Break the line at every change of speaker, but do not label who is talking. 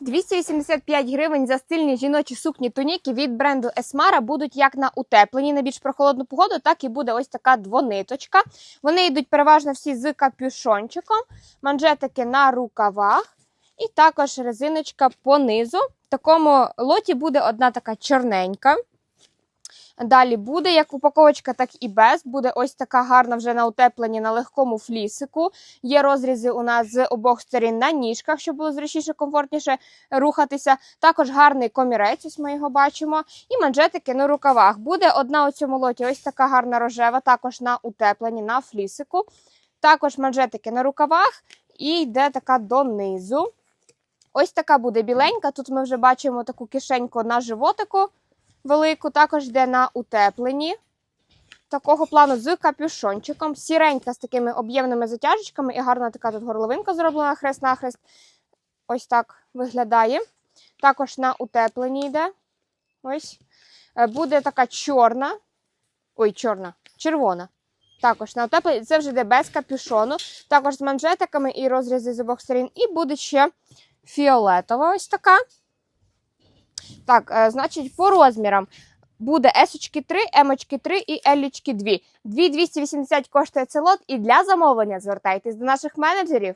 285 гривень за стильні жіночі сукні туніки від бренду Есмара будуть як на утепленні на більш прохолодну погоду, так і буде ось така двониточка. Вони йдуть переважно всі з капюшончиком, манжетики на рукавах і також резиночка по низу. В такому лоті буде одна така чорненька. Далі буде як упаковочка, так і без. Буде ось така гарна вже на утепленні на легкому флісику. Є розрізи у нас з обох сторін на ніжках, щоб було зручніше, комфортніше рухатися. Також гарний комірець, ось ми його бачимо. І манжетики на рукавах. Буде одна у цьому лоті, ось така гарна рожева, також на утепленні, на флісику. Також манжетики на рукавах і йде така донизу. Ось така буде біленька. Тут ми вже бачимо таку кишеньку на животику велику, також йде на утепленні. Такого плану з капюшончиком. Сіренька з такими об'ємними затяжечками і гарна така тут горловинка зроблена хрест-нахрест. Ось так виглядає. Також на утепленні йде. Ось. Е, Буде така чорна. Ой, чорна, червона. Також на утепленні. Це вже йде без капюшону. Також з манжетиками і розрізи з обох сторін. І буде ще фіолетова ось така. Так, е, значить, по розмірам буде S 3, M 3 і L 2. 2280 коштує цей лот. І для замовлення звертайтесь до наших менеджерів.